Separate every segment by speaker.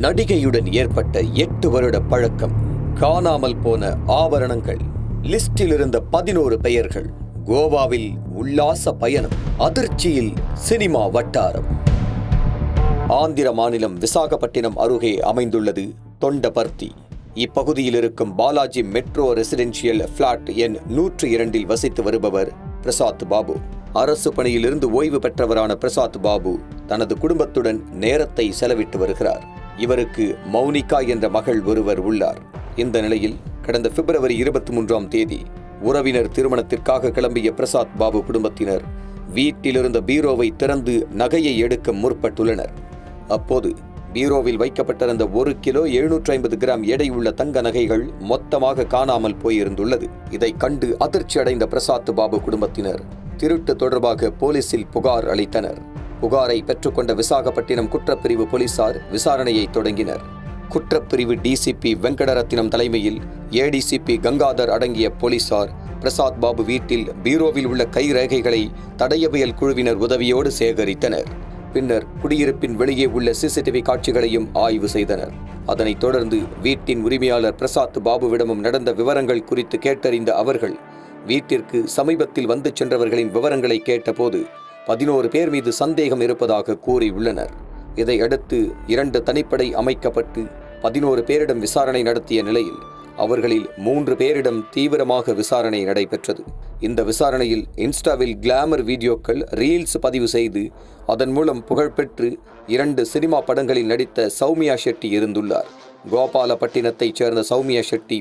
Speaker 1: நடிகையுடன் ஏற்பட்ட எட்டு வருட பழக்கம் காணாமல் போன ஆபரணங்கள் லிஸ்டில் இருந்த பதினோரு பெயர்கள் கோவாவில் உல்லாச பயணம் அதிர்ச்சியில் சினிமா வட்டாரம். ஆந்திர மாநிலம் விசாகப்பட்டினம் அருகே அமைந்துள்ளது தொண்டபர்த்தி. இப்பகுதியில் இருக்கும் பாலாஜி மெட்ரோ ரெசிடென்ஷியல் பிளாட் எண் நூற்று இரண்டில் வசித்து வருபவர் பிரசாத் பாபு. அரசு பணியிலிருந்து ஓய்வு பெற்றவரான பிரசாத் பாபு தனது குடும்பத்துடன் நேரத்தை செலவிட்டு வருகிறார். இவருக்கு மௌனிகா என்ற மகள் ஒருவர் உள்ளார். இந்த நிலையில் கடந்த பிப்ரவரி இருபத்தி மூன்றாம் தேதி உறவினர் திருமணத்திற்காக கிளம்பிய பிரசாத் பாபு குடும்பத்தினர் வீட்டிலிருந்த பீரோவை திறந்து நகையை எடுக்க முற்பட்டுள்ளனர். அப்போது பீரோவில் வைக்கப்பட்டிருந்த ஒரு கிலோ எழுநூற்றி ஐம்பது கிராம் எடை உள்ள தங்க நகைகள் மொத்தமாக காணாமல் போயிருந்துள்ளது. இதை கண்டு அதிர்ச்சி அடைந்த பிரசாத் பாபு குடும்பத்தினர் திருட்டு தொடர்பாக போலீசில் புகார் அளித்தனர். புகாரை பெற்றுக்கொண்ட விசாகப்பட்டினம் குற்றப்பிரிவு போலீசார் விசாரணையை தொடங்கினர். குற்றப்பிரிவு டிசிபி வெங்கடரத்தினம் தலைமையில் ஏடிசிபி கங்காதர் அடங்கிய போலீசார் பிரசாத் பாபு வீட்டில் பீரோவில் உள்ள கைரேகைகளை தடயவியல் குழுவினர் உதவியோடு சேகரித்தனர். பின்னர் குடியிருப்பின் வெளியே உள்ள சிசிடிவி காட்சிகளையும் ஆய்வு செய்தனர். அதனைத் தொடர்ந்து வீட்டின் உரிமையாளர் பிரசாத் பாபுவிடமும் நடந்த விவரங்கள் குறித்து கேட்டறிந்த அவர்கள் வீட்டிற்கு சமீபத்தில் வந்து சென்றவர்களின் விவரங்களை கேட்டபோது பதினோரு பேர் மீது சந்தேகம் இருப்பதாக கூறியுள்ளனர். இதையடுத்து இரண்டு தனிப்படை அமைக்கப்பட்டு பதினோரு பேரிடம் விசாரணை நடத்திய நிலையில் அவர்களில் மூன்று பேரிடம் தீவிரமாக விசாரணை நடைபெற்றது. இந்த விசாரணையில் இன்ஸ்டாவில் கிளாமர் வீடியோக்கள் ரீல்ஸ் பதிவு செய்து அதன் மூலம் புகழ்பெற்று இரண்டு சினிமா படங்களில் நடித்த சௌமியா ஷெட்டி இருந்துள்ளார். கோபாலப்பட்டினத்தைச் சேர்ந்த சௌமியா ஷெட்டி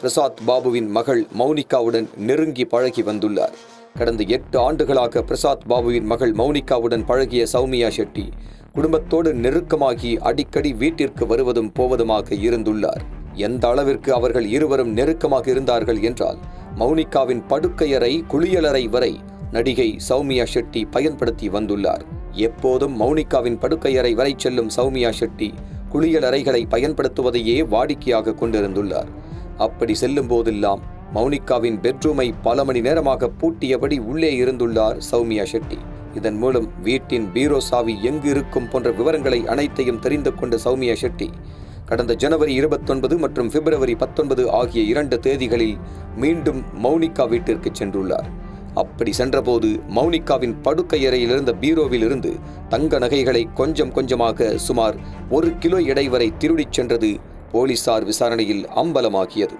Speaker 1: பிரசாத் பாபுவின் மகள் மௌனிகாவுடன் நெருங்கி பழகி வந்துள்ளார். கடந்த எட்டு ஆண்டுகளாக பிரசாத் பாபுவின் மகள் மௌனிகாவுடன் பழகிய சௌமியா ஷெட்டி குடும்பத்தோடு நெருக்கமாகி அடிக்கடி வீட்டிற்கு வருவதும் போவதுமாக இருந்துள்ளார். எந்த அளவிற்கு அவர்கள் இருவரும் நெருக்கமாக இருந்தார்கள் என்றால் மௌனிகாவின் படுக்கையறை குளியலறை வரை நடிகை சௌமியா ஷெட்டி பயன்படுத்தி வந்துள்ளார். எப்போதும் மௌனிகாவின் படுக்கையறை வரை செல்லும் சௌமியா ஷெட்டி குளியலறைகளை பயன்படுத்துவதையே வாடிக்கையாக கொண்டிருந்துள்ளார். அப்படி செல்லும் போதெல்லாம் மௌனிகாவின் பெட்ரூமை பல மணி நேரமாக பூட்டியபடி உள்ளே இருந்துள்ளார் சௌமியா ஷெட்டி. இதன் மூலம் வீட்டின் பீரோ சாவி எங்கு இருக்கும் போன்ற விவரங்களை அனைத்தையும் தெரிந்து கொண்ட சௌமியா ஷெட்டி கடந்த ஜனவரி இருபத்தொன்பது மற்றும் பிப்ரவரி பத்தொன்பது ஆகிய இரண்டு தேதிகளில் மீண்டும் மௌனிகா வீட்டிற்கு சென்றுள்ளார். அப்படி சென்றபோது மௌனிகாவின் படுக்கையறையில் இருந்த பீரோவில் இருந்து தங்க நகைகளை கொஞ்சம் கொஞ்சமாக சுமார் ஒரு கிலோ எடை வரை திருடிச் சென்றது போலீசார் விசாரணையில் அம்பலமாகியது.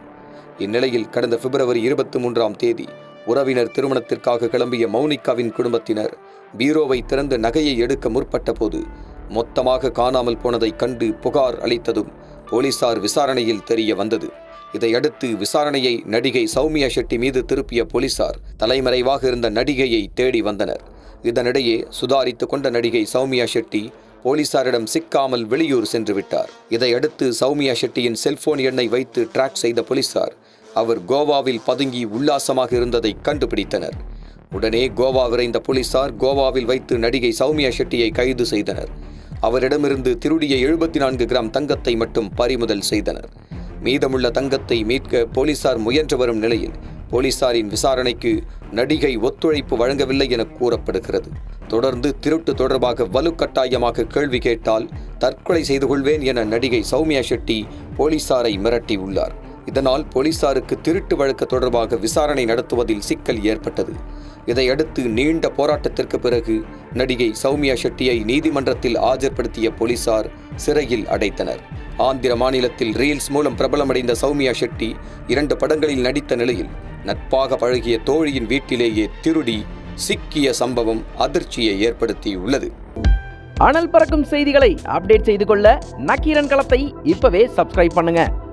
Speaker 1: இந்நிலையில் கடந்த பிப்ரவரி இருபத்தி மூன்றாம் தேதி உறவினர் திருமணத்திற்காக கிளம்பிய மௌனிகாவின் குடும்பத்தினர் பீரோவை திறந்து நகையை எடுக்க முற்பட்ட போது மொத்தமாக காணாமல் போனதைக் கண்டு புகார் அளித்ததும் போலீசார் விசாரணையில் தெரிய வந்தது. இதையடுத்து விசாரணையை நடிகை சௌமியா ஷெட்டி மீது திருப்பிய போலீசார் தலைமறைவாக இருந்த நடிகையை தேடி வந்தனர். இதனிடையே சுதாரித்து கொண்ட நடிகை சௌமியா ஷெட்டி போலீசாரிடம் சிக்காமல் வெளியூர் சென்று விட்டார். இதையடுத்து சௌமியா ஷெட்டியின் செல்போன் எண்ணை வைத்து ட்ராக் செய்த போலீசார் அவர் கோவாவில் பதுங்கி உல்லாசமாக இருந்ததை கண்டுபிடித்தனர். உடனே கோவா விரைந்த போலீசார் கோவாவில் வைத்து நடிகை சௌமியா ஷெட்டியை கைது செய்தனர். அவரிடமிருந்து திருடிய எழுபத்தி நான்கு கிராம் தங்கத்தை மட்டும் பறிமுதல் செய்தனர். மீதமுள்ள தங்கத்தை மீட்க போலீசார் முயன்று வரும் நிலையில் போலீசாரின் விசாரணைக்கு நடிகை ஒத்துழைப்பு வழங்கவில்லை என கூறப்படுகிறது. தொடர்ந்து திருட்டு தொடர்பாக வலுக்கட்டாயமாக கேள்வி கேட்டால் தற்கொலை செய்து கொள்வேன் என நடிகை சௌமியா ஷெட்டி போலீசாரை மிரட்டியுள்ளார். இதனால் போலீசாருக்கு திருட்டு வழக்கு தொடர்பாக விசாரணை நடத்துவதில் சிக்கல் ஏற்பட்டது. இதையடுத்து நீண்ட போராட்டத்திற்கு பிறகு நடிகை சௌமியா ஷெட்டியை நீதிமன்றத்தில் ஆஜர்படுத்திய போலீசார் சிறையில் அடைத்தனர். ஆந்திர மாநிலத்தில் ரீல்ஸ் மூலம் பிரபலமடைந்த சௌமியா ஷெட்டி இரண்டு படங்களில் நடித்த நிலையில் நட்பாக பழகிய தோழியின் வீட்டிலேயே திருடி சிக்கிய சம்பவம் அதிர்ச்சியை ஏற்படுத்தியுள்ளது.
Speaker 2: அனல் பறக்கும் செய்திகளை அப்டேட் செய்து கொள்ள நக்கீரன் களத்தை இப்பவே சப்ஸ்கிரைப் பண்ணுங்க.